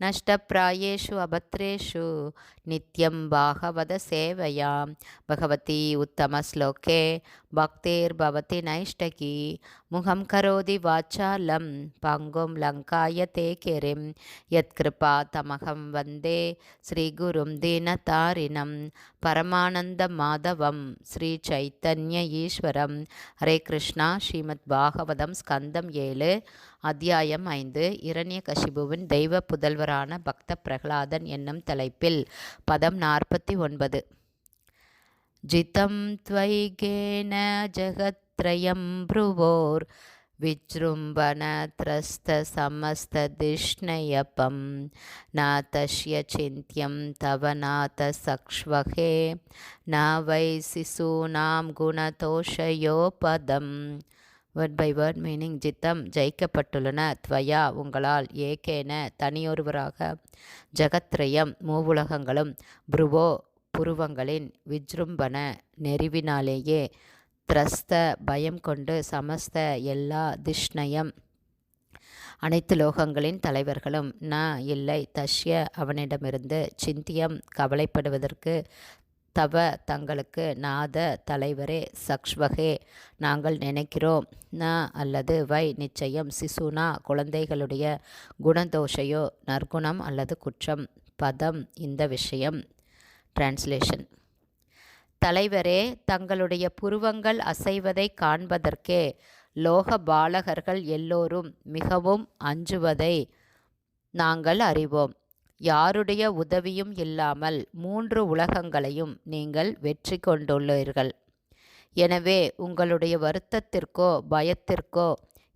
நஷ்டப்பிராயேஷு அபத்ரேஷு நித்யம் பாகவத சேவையாம் பகவதி உத்தம ஸ்லோகே பக்தேர் பவதி நைஷ்டகி முகம் கரோதி வாச்சாலம் பங்கும் லங்காய தேகெரிம் யத்கிருபா தமகம் வந்தே ஸ்ரீகுரும் தீனதாரிணம் பரமானந்த மாதவம் ஸ்ரீ சைத்தன்ய ஈஸ்வரம் ஹரே கிருஷ்ணா ஸ்ரீமத் பாகவதம் ஸ்கந்தம் ஏழு அத்தியாயம் ஐந்து இரண்ய கசிபுவின் தெய்வ புதல்வர் புதல்வரான பக்த பிரகலாதன் என்னும் தலைப்பில் பதம் நாற்பத்தி ஒன்பது ஜிதம் त्वैगेन जगत्त्रयं भ्रुवोर् विजृम्भणत्रस्तसमस्तदिष्णयपं न तस्य चिन्त्यं तव नाथ सक्ष्वहे न वै शिशूनां குணதோஷயோபதம் வேர்ட் பை வேர்ட் மீனிங் ஜித்தம் ஜெயிக்கப்பட்டுள்ளன. துவயா உங்களால் ஏகேன தனியொருவராக ஜகத்ரயம் மூவுலகங்களும் புருவோ புருவங்களின் விஜృంభண நெறிவினாலேயே திரஸ்த பயம் கொண்டு சமஸ்த எல்லா திஷ்ணயம் அனைத்து லோகங்களின் தலைவர்களும் ந இல்லை தஷ்ய அவனிடமிருந்து சிந்தியம் கவலைப்படுவதற்கு தவ தங்களுக்கு நாத தலைவரே சக்ஷ்வகே நாங்கள் நினைக்கிறோம். ந அல்லது வை நிச்சயம் சிசுனா குழந்தைகளுடைய குணதோஷையோ நற்குணம் அல்லது குற்றம். பதம் இந்த விஷயம். டிரான்ஸ்லேஷன் தலைவரே தங்களுடைய புருவங்கள் அசைவதை காண்பதற்கே லோக பாலகர்கள் எல்லோரும் மிகவும் அஞ்சுவதை நாங்கள் அறிவோம். யாருடைய உதவியும் இல்லாமல் மூன்று உலகங்களையும் நீங்கள் வெற்றி கொண்டுள்ளீர்கள். எனவே உங்களுடைய வருத்தத்திற்கோ பயத்திற்கோ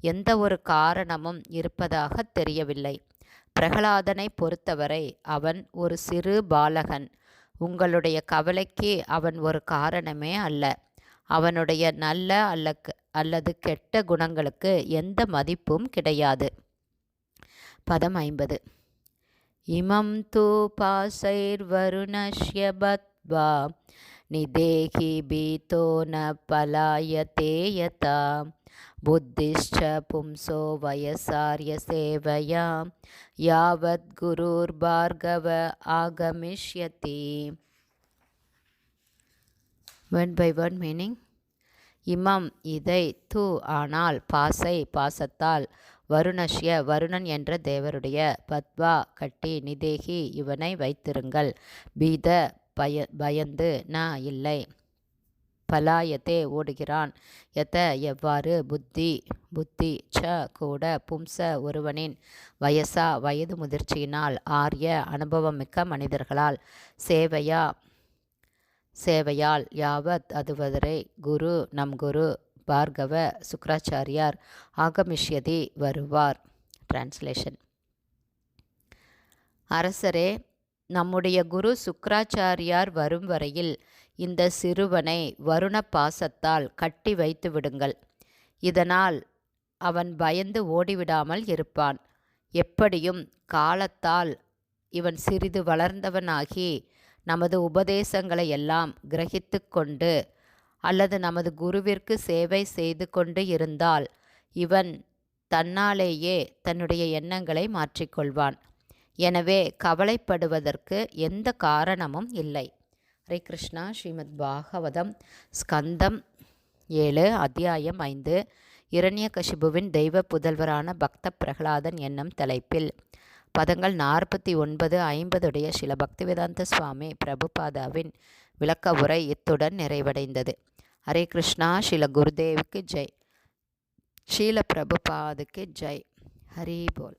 எந்த ஒரு காரணமும் இருப்பதாக தெரியவில்லை. பிரகலாதனை பொறுத்தவரை அவன் ஒரு சிறு பாலகன். உங்களுடைய கவலைக்கு அவன் ஒரு காரணமே அல்ல. அவனுடைய நல்ல அல்ல அல்லது கெட்ட குணங்களுக்கு எந்த மதிப்பும் கிடையாது. பதம் ஐம்பது. இமம் தூ பாசைர்வருணஷ்ய பத்வா நிதேகி பீதோ ந பலாயதே யதா बुद्धिश्च पुंसो वयसार्यसेवया यावत् गुरुर्भार्गव आगमिष्यति வேர்ட் பை வேர்ட் மீனிங் இமம் இதை து ஆனால் பாசை பாசத்தால் வருணஷ்ய வருணன் என்ற தேவருடைய பத்வா கட்டி நிதேகி இவனை வைத்திருங்கள். பீத பய பயந்து ந இல்லை. பலாயத்தே ஓடுகிறான். எத எவ்வாறு புத்தி புத்தி ச கூட பும்ச ஒருவனின் வயசா வயது முதிர்ச்சியினால் ஆரிய அனுபவமிக்க மனிதர்களால் சேவையா சேவையால் யாவத் அதுவதரை குரு நம் குரு பார்கவ சுக்கராச்சாரியார் ஆகமிஷ்யதி வருவார். டிரான்ஸ்லேஷன் அரசரே நம்முடைய குரு சுக்கராச்சாரியார் வரும் வரையில் இந்த சிறுவனை வருண பாசத்தால் கட்டி வைத்து விடுங்கள். இதனால் அவன் பயந்து ஓடிவிடாமல் இருப்பான். எப்படியும் காலத்தால் இவன் சிறிது வளர்ந்தவனாகி நமது உபதேசங்களை எல்லாம் கிரகித்து கொண்டு அல்லது நமது குருவிற்கு சேவை செய்து கொண்டு இருந்தால் இவன் தன்னாலேயே தன்னுடைய எண்ணங்களை மாற்றிக்கொள்வான். எனவே கவலைப்படுவதற்கு எந்த காரணமும் இல்லை. ஹரே கிருஷ்ணா ஸ்ரீமத் பாகவதம் ஸ்கந்தம் ஏழு அத்தியாயம் ஐந்து இரண்யகசிபுவின் தெய்வ புதல்வரான பக்த பிரகலாதன் என்னும் தலைப்பில். பதங்கள் நாற்பத்தி ஒன்பது ஐம்பதுடைய சில பக்திவேதாந்த சுவாமி பிரபுபாதாவின் விளக்க உரை இத்துடன் நிறைவடைந்தது. ஹரே கிருஷ்ணா ஸ்ரீல குருதேவுக்கு ஜெய். ஷீல பிரபுபாதுக்கு ஜெய். ஹரி போல்.